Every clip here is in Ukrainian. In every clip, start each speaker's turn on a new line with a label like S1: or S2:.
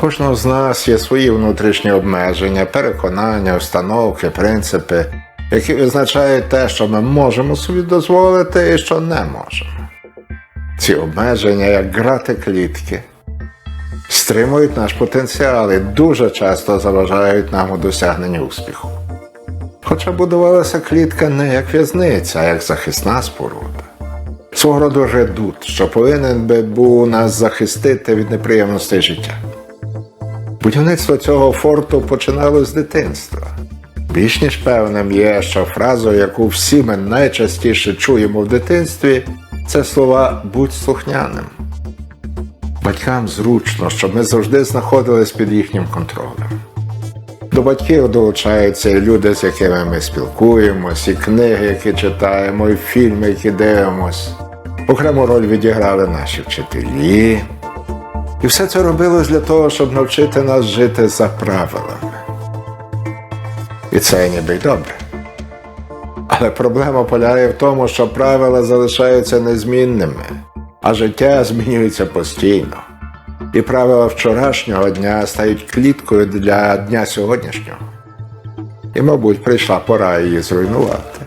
S1: Кожного з нас є свої внутрішні обмеження, переконання, установки, принципи, які визначають те, що ми можемо собі дозволити і що не можемо. Ці обмеження, як грати клітки, стримують наш потенціал і дуже часто заважають нам у досягненні успіху. Хоча будувалася клітка не як в'язниця, а як захисна споруда. Свого роду редут, що повинен би був нас захистити від неприємностей життя. Будівництво цього форту починалось з дитинства. Більш ніж певним є, що фразу, яку всі ми найчастіше чуємо в дитинстві, це слова будь слухняним. Батькам зручно, щоб ми завжди знаходились під їхнім контролем. До батьків долучаються і люди, з якими ми спілкуємось, і книги, які читаємо, і фільми, які дивимось. Окрему роль відіграли наші вчителі. І все це робилось для того, щоб навчити нас жити за правилами. І це ніби й добре. Але проблема полягає в тому, що правила залишаються незмінними, а життя змінюється постійно. І правила вчорашнього дня стають кліткою для дня сьогоднішнього. І, мабуть, прийшла пора її зруйнувати.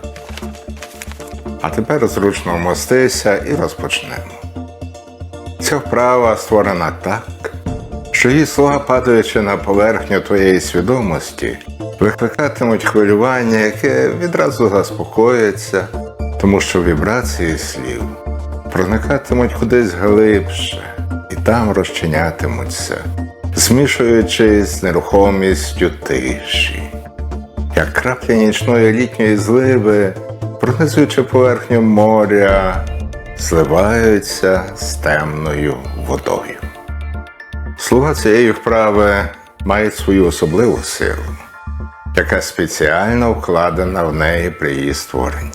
S1: А тепер зручно вмостися і розпочнемо. Ця вправа створена так, що її слова, падаючи на поверхню твоєї свідомості, викликатимуть хвилювання, яке відразу заспокоїться, тому що вібрації слів проникатимуть кудись глибше і там розчинятимуться, змішуючись з нерухомістю тиші. Як краплі нічної літньої зливи, пронизуючи поверхню моря, зливаються з темною водою. Слова цієї вправи мають свою особливу силу, яка спеціально вкладена в неї при її створенні.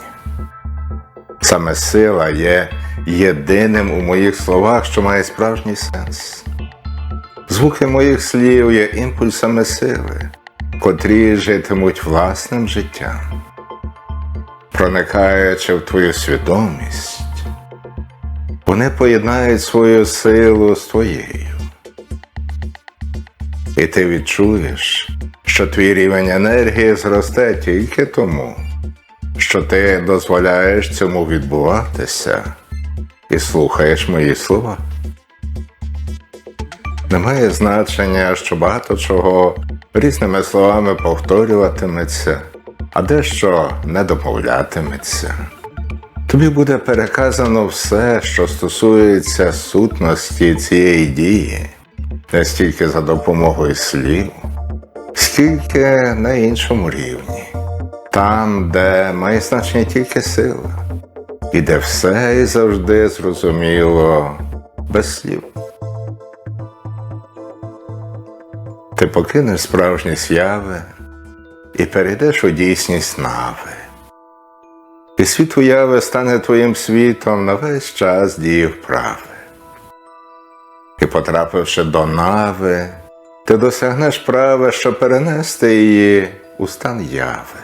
S1: Саме сила є єдиним у моїх словах, що має справжній сенс. Звуки моїх слів є імпульсами сили, котрі житимуть власним життям. Проникаючи в твою свідомість, вони поєднають свою силу з твоєю. І ти відчуєш, що твій рівень енергії зросте тільки тому, що ти дозволяєш цьому відбуватися і слухаєш мої слова. Немає значення, що багато чого різними словами повторюватиметься, а дещо не домовлятиметься. Тобі буде переказано все, що стосується сутності цієї дії, не стільки за допомогою слів, скільки на іншому рівні, там, де має значення тільки сила, і де все і завжди зрозуміло без слів. Ти покинеш справжні зяви і перейдеш у дійсність нави. І світ уяви стане твоїм світом на весь час дії вправи. І потрапивши до нави, ти досягнеш прави, щоб перенести її у стан яви.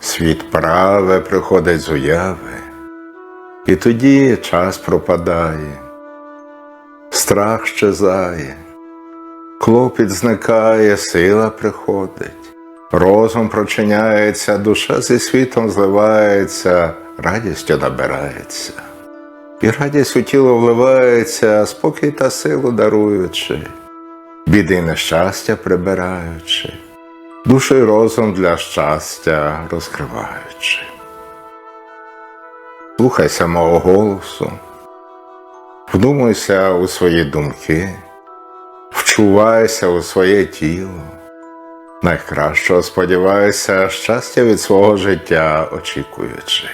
S1: Світ прави приходить з уяви, і тоді час пропадає, страх щезає, клопіт зникає, сила приходить. Розум прочиняється, душа зі світом зливається, радістю набирається. І радість у тіло вливається, спокій та силу даруючи, біди нещастя прибираючи, душу й розум для щастя розкриваючи. Слухайся мого голосу, вдумайся у свої думки, вчувайся у своє тіло. Найкращого сподіваюся, щастя від свого життя очікуючи.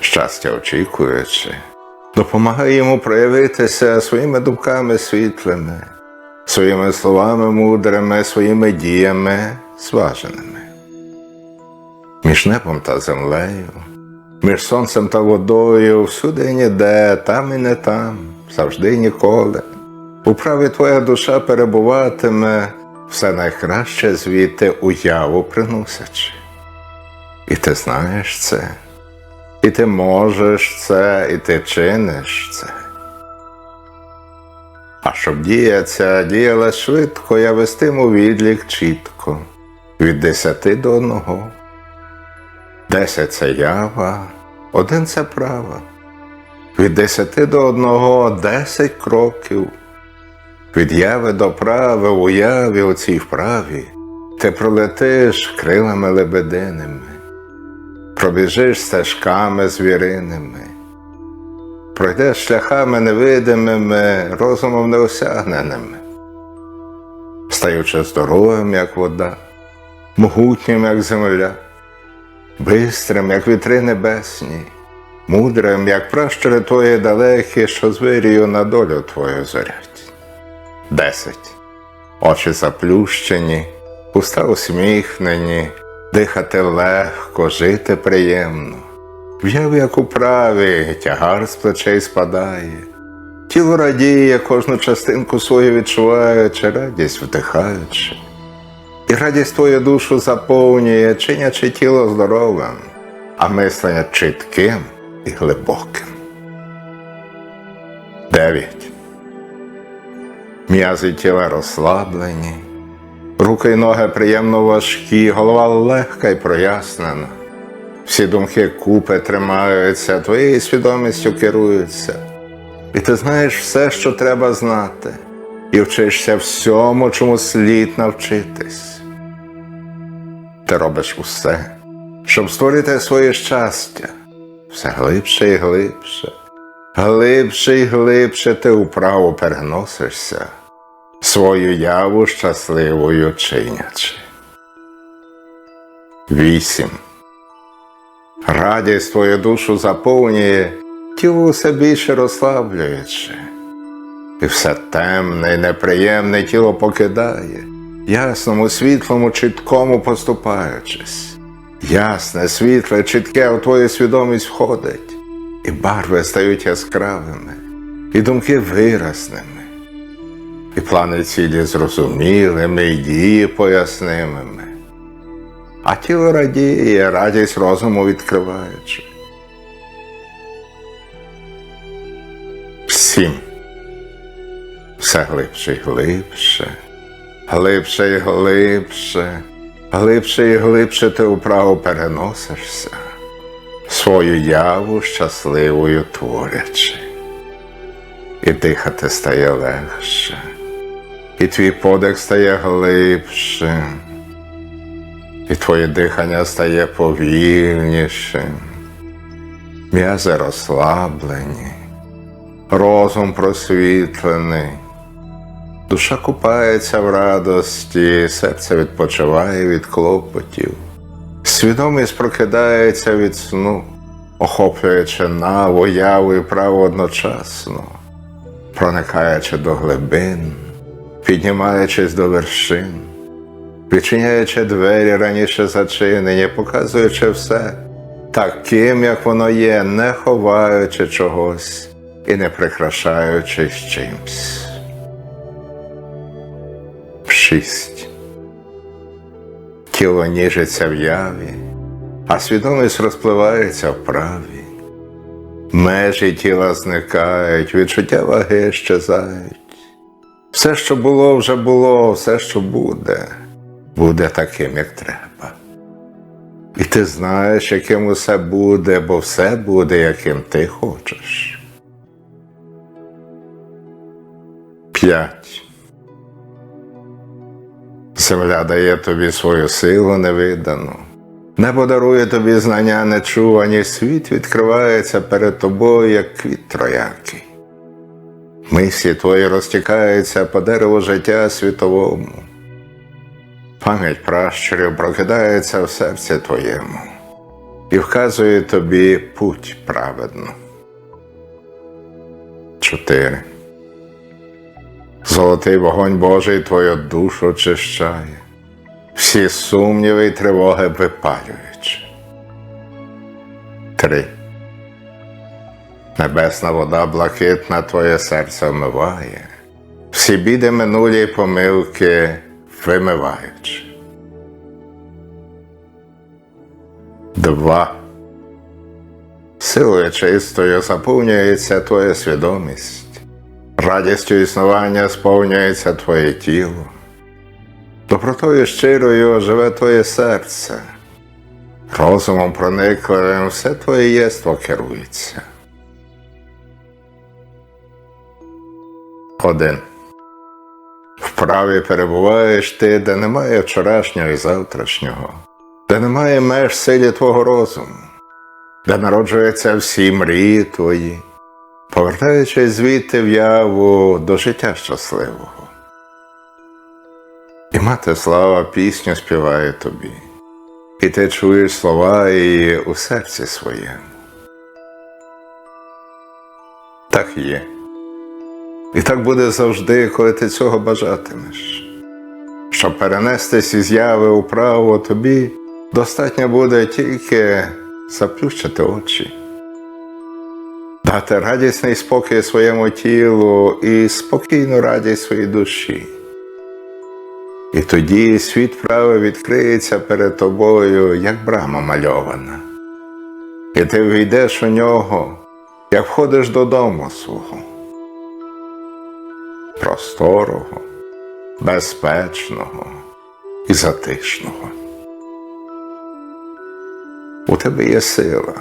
S1: Щастя очікуючи, допомагай йому проявитися своїми думками світлими, своїми словами мудрими, своїми діями зваженими. Між небом та землею, між сонцем та водою, всюди і ніде, там і не там, завжди і ніколи. У праві твоя душа перебуватиме все найкраще звідти уяву приносячи. І ти знаєш це, і ти можеш це, і ти чиниш це. А щоб дія ця діяла швидко, я вестиму відлік чітко від десяти до одного. Десять це ява, один це права. Від десяти до одного десять кроків. Від яви до прави уяві у цій вправі. Ти пролетиш крилами лебединими, пробіжиш стежками звіриними, пройдеш шляхами невидимими, розумом неосягненими, стаючи здоровим, як вода, могутнім, як земля, бистрим, як вітри небесні, мудрим, як пращури твої далекі, що з вирію на долю твою зорять. Десять. Очі заплющені, уста усміхнені, дихати легко, жити приємно. В'яв, як у праві, тягар з плечей спадає. Тіло радіє, кожну частинку свою відчуваючи, радість вдихаючи. І радість твою душу заповнює, чинячи тіло здоровим, а мислення чітким і глибоким. Дев'ять. М'язи тіла розслаблені, руки й ноги приємно важкі, голова легка й прояснена. Всі думки купи тримаються, твоєю свідомістю керуються. І ти знаєш все, що треба знати, і вчишся всьому, чому слід навчитись. Ти робиш усе, щоб створити своє щастя, все глибше і глибше. Глибше і глибше ти управо переносишся, свою яву щасливою чинячи. Вісім. Радість твою душу заповнює, тіло все більше розслаблюючи, і все темне і неприємне тіло покидає, ясному, світлому, чіткому поступаючись. Ясне, світле, чітке у твою свідомість входить і барви стають яскравими, і думки виразними, і плани цілі зрозумілими, і дії пояснимими. А тіло радіє, радість розуму відкриваючи. Сім. Все глибше й глибше, глибше й глибше, глибше й глибше ти вправо переносишся свою яву щасливою творячи. І дихати стає легше, і твій подих стає глибшим, і твоє дихання стає повільнішим, м'язи розслаблені, розум просвітлений, душа купається в радості, серце відпочиває від клопотів. Свідомість прокидається від сну, охоплюючи наву, яву і право одночасно, проникаючи до глибин, піднімаючись до вершин, відчиняючи двері раніше зачинені, показуючи все таким, як воно є, не ховаючи чогось і не прикрашаючись чимсь. Шість. Тіло ніжиться в яві, а свідомість розпливається в праві. Межі тіла зникають, відчуття ваги щезають. Все, що було, вже було, все, що буде, буде таким, як треба. І ти знаєш, яким усе буде, бо все буде, яким ти хочеш. П'ять. Земля дає тобі свою силу невидану, небо дарує тобі знання нечувані, світ відкривається перед тобою, як квіт троякий. Мислі твої розтікаються по дереву життя світовому. Пам'ять пращурів прокидається в серці твоєму і вказує тобі путь праведну. Чотири. Золотий вогонь Божий твою душу очищає, всі сумніви й тривоги випалюючи. Три. Небесна вода блакитна твоє серце вмиває, всі біди минулі помилки вимиваючи. Два. Силою чистою заповнюється твоя свідомість Радістю існування сповнюється твоє тіло. Добротою щирою живе твоє серце. Розумом проникливим все твоє єство керується. Один. Вправі перебуваєш ти, де немає вчорашнього і завтрашнього, де немає меж силі твого розуму, де народжуються всі мрії твої, повертаючись звідти в яву до життя щасливого. І мати слава пісню співає тобі, і ти чуєш слова її у серці своєму. Так є. І так буде завжди, коли ти цього бажатимеш. Щоб перенестись із яви у право тобі, достатньо буде тільки заплющити очі, дати радісний спокій своєму тілу і спокійну радість своїй душі. І тоді світ прави відкриється перед тобою, як брама мальована, і ти війдеш у нього, як входиш додому свого просторого, безпечного і затишного. У тебе є сила,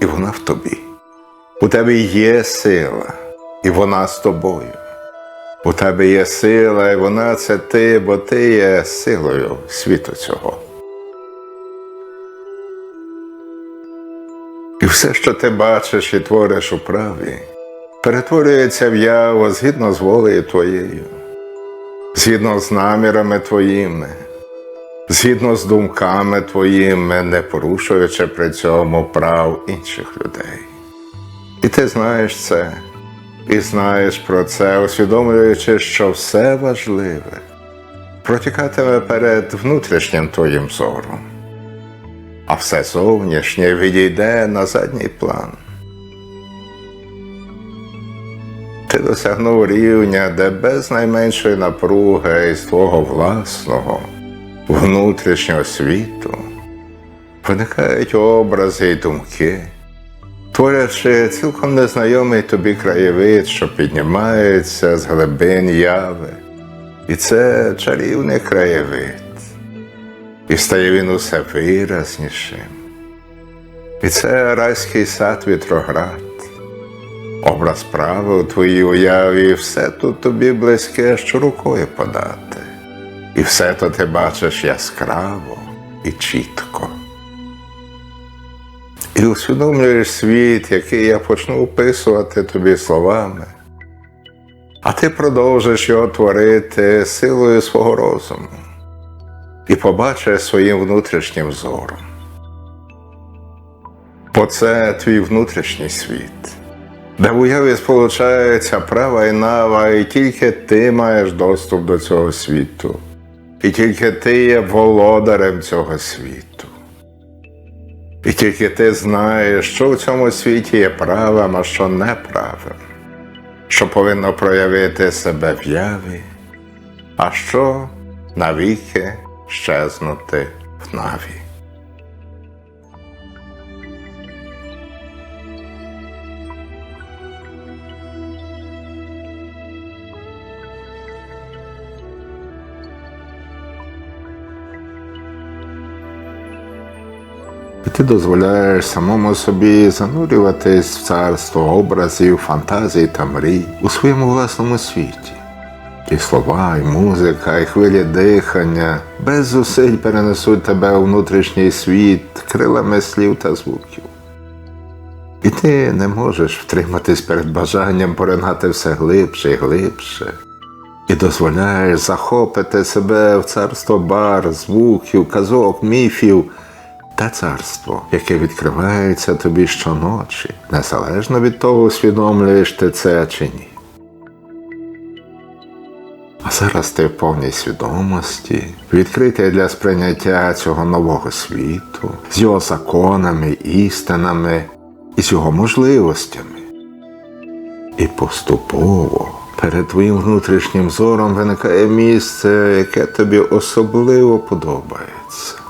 S1: і вона в тобі. У тебе є сила, і вона з тобою. У тебе є сила, і вона це ти, бо ти є силою світу цього. І все, що ти бачиш і твориш у праві, перетворюється в яву згідно з волею твоєю, згідно з намірами твоїми, згідно з думками твоїми, не порушуючи при цьому прав інших людей. І ти знаєш це, і знаєш про це, усвідомлюючи, що все важливе протікатиме перед внутрішнім твоїм зором, а все зовнішнє відійде на задній план. Ти досягнув рівня, де без найменшої напруги із твого власного внутрішнього світу виникають образи й думки, творячи цілком незнайомий тобі краєвид, що піднімається з глибин яви. І це чарівний краєвид, і стає він усе виразнішим. І це райський сад вітроград. Образ прави у твоїй уяві, все тут тобі близьке, що рукою подати. І все то ти бачиш яскраво і чітко. І усвідомлюєш світ, який я почну описувати тобі словами, а ти продовжиш його творити силою свого розуму і побачиш своїм внутрішнім зором. Бо це твій внутрішній світ де в уяві сполучаються права і нава, і тільки ти маєш доступ до цього світу, і тільки ти є володарем цього світу. І тільки ти знаєш, що в цьому світі є правим, а що неправим, що повинно проявити себе в яві, а що навіки щезнути в наві. Ти дозволяєш самому собі занурюватись в царство образів, фантазій та мрій у своєму власному світі. І слова, і музика, і хвилі дихання без зусиль перенесуть тебе у внутрішній світ крилами слів та звуків. І ти не можеш втриматись перед бажанням поринати все глибше і глибше, і дозволяєш захопити себе в царство бар, звуків, казок, міфів та царство, яке відкривається тобі щоночі, незалежно від того, усвідомлюєш ти це чи ні. А зараз ти в повній свідомості, відкритий для сприйняття цього нового світу, з його законами, істинами і з його можливостями. І поступово перед твоїм внутрішнім зором виникає місце, яке тобі особливо подобається.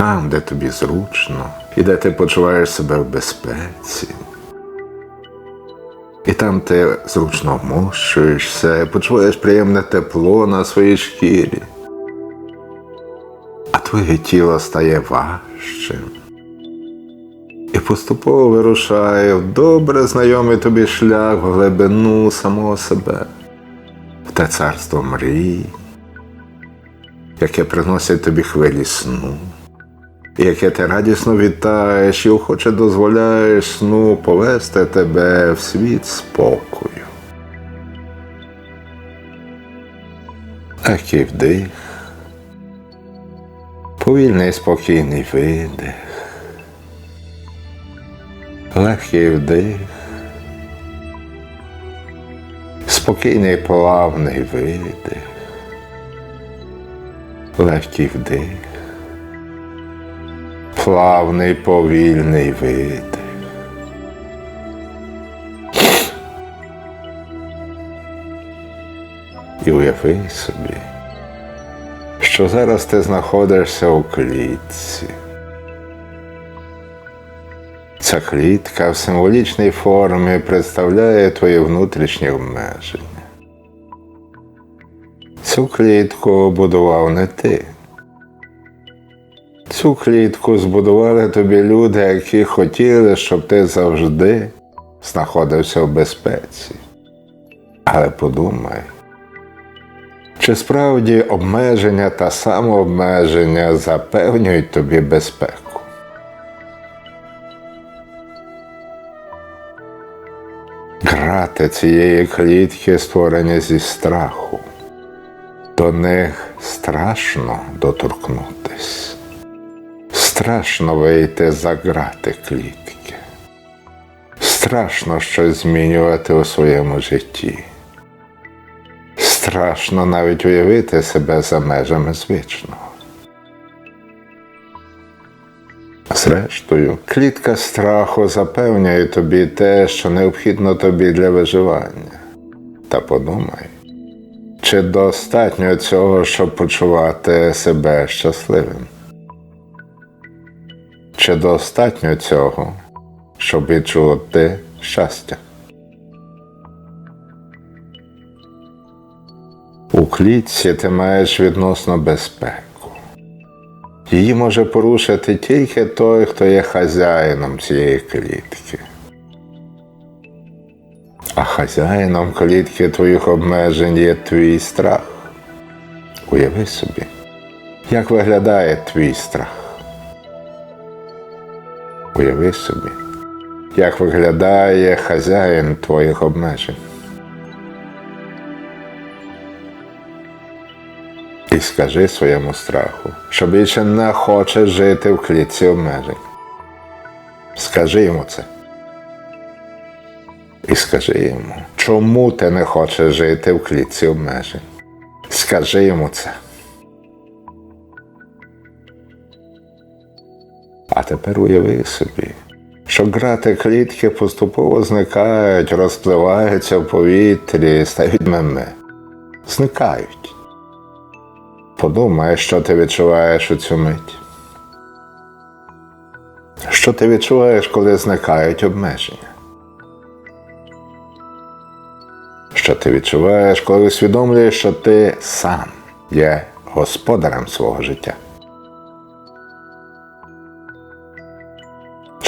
S1: Там, де тобі зручно, і де ти почуваєш себе в безпеці. І там ти зручно вмощуєшся, почуваєш приємне тепло на своїй шкірі. А твоє тіло стає важчим. І поступово вирушає в добре знайомий тобі шлях в глибину самого себе, в те царство мрій, яке приносить тобі хвилі сну, яке ти радісно вітаєш і охоче дозволяєш сну повести тебе в світ спокою. Легкий вдих, повільний спокійний видих. Легкий вдих, спокійний плавний видих, легкий вдих, плавний повільний видих. І уяви собі, що зараз ти знаходишся у клітці. Ця клітка в символічній формі представляє твоє внутрішнє обмеження. Цю клітку будував не ти. Цю клітку збудували тобі люди, які хотіли, щоб ти завжди знаходився в безпеці. Але подумай, чи справді обмеження та самообмеження запевнюють тобі безпеку? Грати цієї клітки створені зі страху. До них страшно доторкнутись. Страшно вийти за грати клітки. Страшно щось змінювати у своєму житті. Страшно навіть уявити себе за межами звичного. Зрештою, клітка страху запевняє тобі те, що необхідно тобі для виживання. Та подумай, чи достатньо цього, щоб почувати себе щасливим? Чи достатньо цього, щоб відчути щастя? У клітці ти маєш відносно безпеку. Її може порушити тільки той, хто є хазяїном цієї клітки. А хазяїном клітки твоїх обмежень є твій страх. Уяви собі, як виглядає твій страх. Уяви собі, як виглядає хазяїн твоїх обмежень. І скажи своєму страху, що більше не хочеш жити в клітці обмежень. Скажи йому це. І скажи йому, чому ти не хочеш жити в клітці обмежень. Скажи йому це. А тепер уяви собі, що грати клітки поступово зникають, розпливаються в повітрі, стають меми. Зникають. Подумай, що ти відчуваєш у цю мить. Що ти відчуваєш, коли зникають обмеження? Що ти відчуваєш, коли усвідомлюєш, що ти сам є господарем свого життя?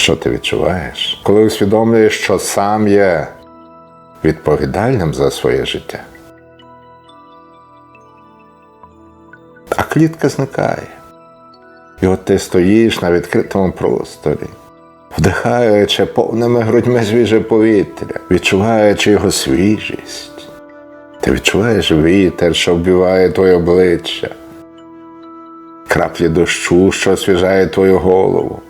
S1: Що ти відчуваєш, коли усвідомлюєш, що сам є відповідальним за своє життя? а клітка зникає. І от ти стоїш на відкритому просторі, вдихаючи повними грудьми свіже повітря, відчуваючи його свіжість. Ти відчуваєш вітер, що вбиває твоє обличчя, краплі дощу, що освіжає твою голову.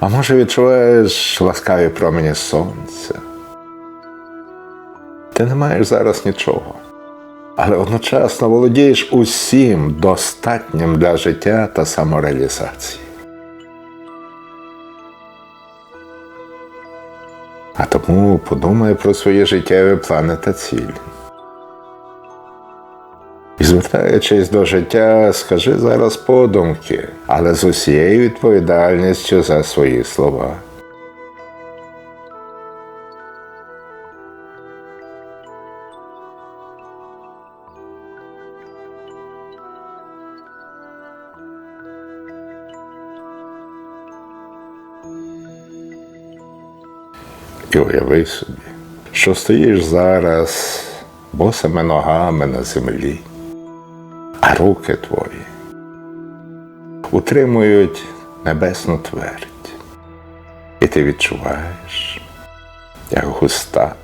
S1: А може відчуваєш ласкаві промені сонця. Ти не маєш зараз нічого але одночасно володієш усім достатнім для життя та самореалізації. А тому подумай про свої життєві плани та цілі. І звертаючись до життя, скажи зараз подумки, але з усією відповідальністю за свої слова. І уяви собі, що стоїш зараз босими ногами на землі а руки твої утримують небесну твердь. І ти відчуваєш, як густа,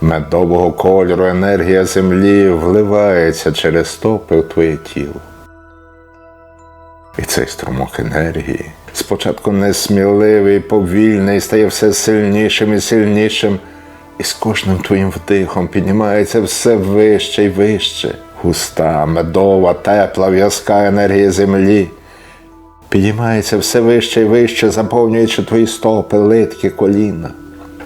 S1: медового кольору енергія землі вливається через стопи в твоє тіло. І цей струмок енергії спочатку несміливий, повільний, стає все сильнішим і сильнішим, і з кожним твоїм вдихом піднімається все вище і вище. Густа, медова, тепла, в'язка енергія землі. Підіймається все вище і вище, заповнюючи твої стопи, литки, коліна.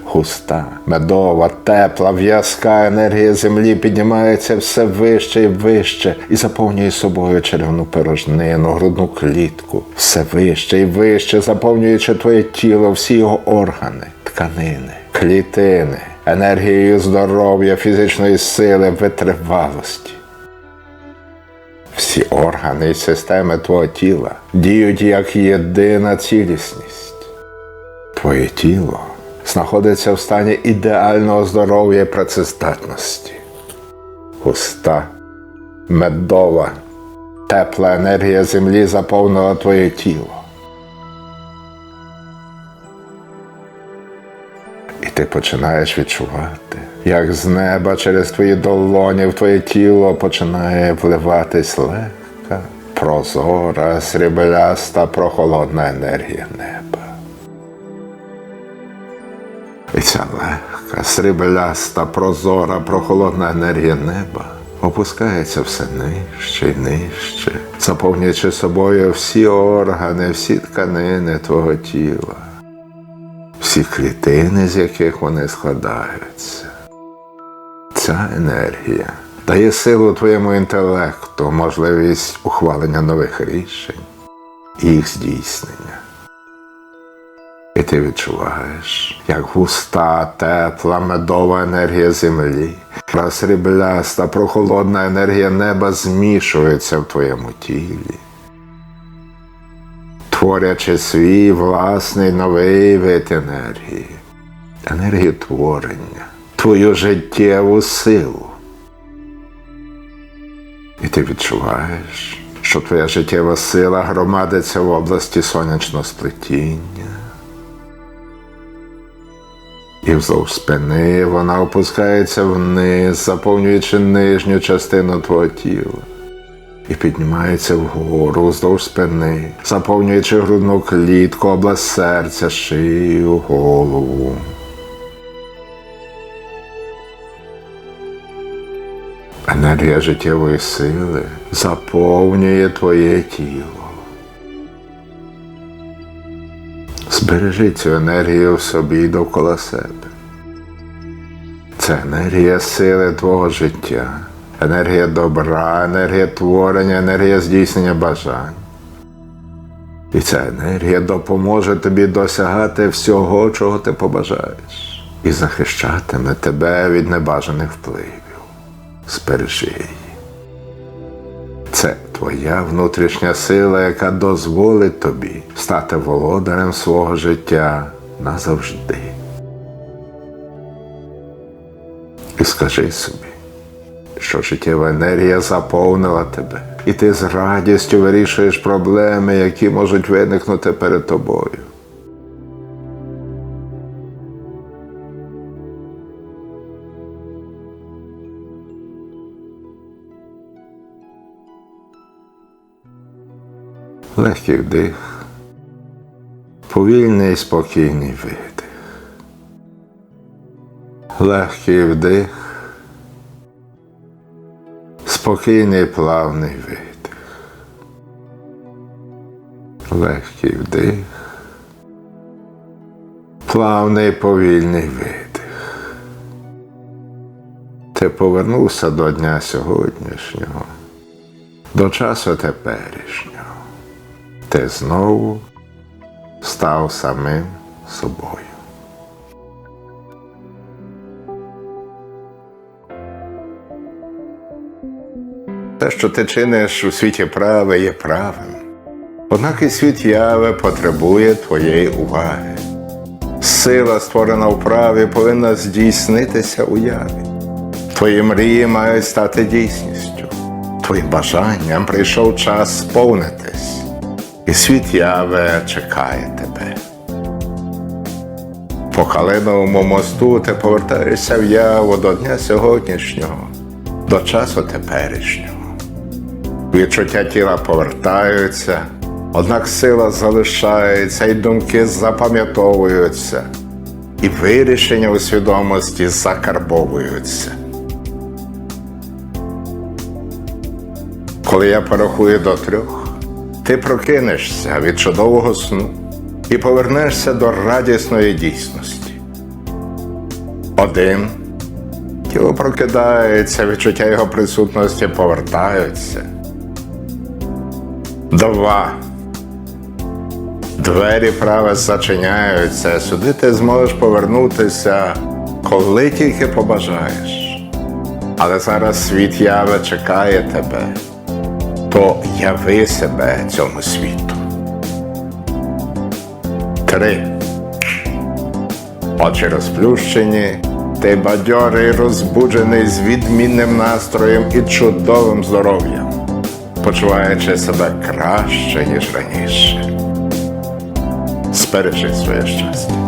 S1: Густа, медова, тепла, в'язка енергія землі піднімається все вище і вище і заповнює собою черевну порожнину, грудну клітку, все вище і вище, заповнюючи твоє тіло, всі його органи, тканини, клітини, енергією здоров'я, фізичної сили, витривалості. Всі органи і системи твого тіла діють як єдина цілісність. Твоє тіло знаходиться в стані ідеального здоров'я і працездатності. Густа, медова, тепла енергія землі заповнила твоє тіло. І ти починаєш відчувати, як з неба через твої долоні в твоє тіло починає вливатись легка, прозора, срібляста, прохолодна енергія неба. І ця легка, срібляста, прозора, прохолодна енергія неба опускається все нижче і нижче, заповнюючи собою всі органи, всі тканини твого тіла всі клітини, з яких вони складаються. Ця енергія дає силу твоєму інтелекту, можливість ухвалення нових рішень і їх здійснення. І ти відчуваєш, як густа, тепла, медова енергія землі, просрібляста, прохолодна енергія неба змішується в твоєму тілі творячи свій власний новий вид енергії, енергію творення, твою життєву силу. І ти відчуваєш, що твоя життєва сила громадиться в області сонячного сплетіння. І вздовж спини вона опускається вниз, заповнюючи нижню частину твого тіла і піднімається вгору вздовж спини, заповнюючи грудну клітку, область серця, шию, голову. Енергія життєвої сили заповнює твоє тіло. Збережи цю енергію в собі довкола себе. Це енергія сили твого життя енергія добра, енергія творення, енергія здійснення бажань. І ця енергія допоможе тобі досягати всього, чого ти побажаєш, і захищатиме тебе від небажаних впливів. Збережи її. Це твоя внутрішня сила, яка дозволить тобі стати володарем свого життя назавжди. І скажи собі, що життєва енергія заповнила тебе, і ти з радістю вирішуєш проблеми, які можуть виникнути перед тобою. Легкий вдих, повільний спокійний видих. Легкий вдих, спокійний плавний видих. Легкий вдих. Плавний повільний видих. Ти повернувся до дня сьогоднішнього, до часу теперішнього. Ти знову став самим собою. Те, що ти чиниш у світі праве, є правим. Однак і світ яви потребує твоєї уваги. Сила, створена в праві, повинна здійснитися у яві. Твої мрії мають стати дійсністю. Твоїм бажанням прийшов час сповнитись, і світ яве чекає тебе. По Калиновому мосту ти повертаєшся в яву до дня сьогоднішнього, до часу теперішнього. Відчуття тіла повертаються, однак сила залишається, і думки запам'ятовуються, і вирішення у свідомості закарбовуються. Коли я порахую до трьох, ти прокинешся від чудового сну і повернешся до радісної дійсності. Один. Тіло прокидається, відчуття його присутності повертаються. Два. Двері праве зачиняються. Сюди ти зможеш повернутися, коли тільки побажаєш. Але зараз світ яве чекає тебе, то яви себе цьому світу. Три. Очі розплющені, ти бадьорий, розбуджений з відмінним настроєм і чудовим здоров'ям, почуваючи себе краще, ніж раніше. Спережи своє щастя.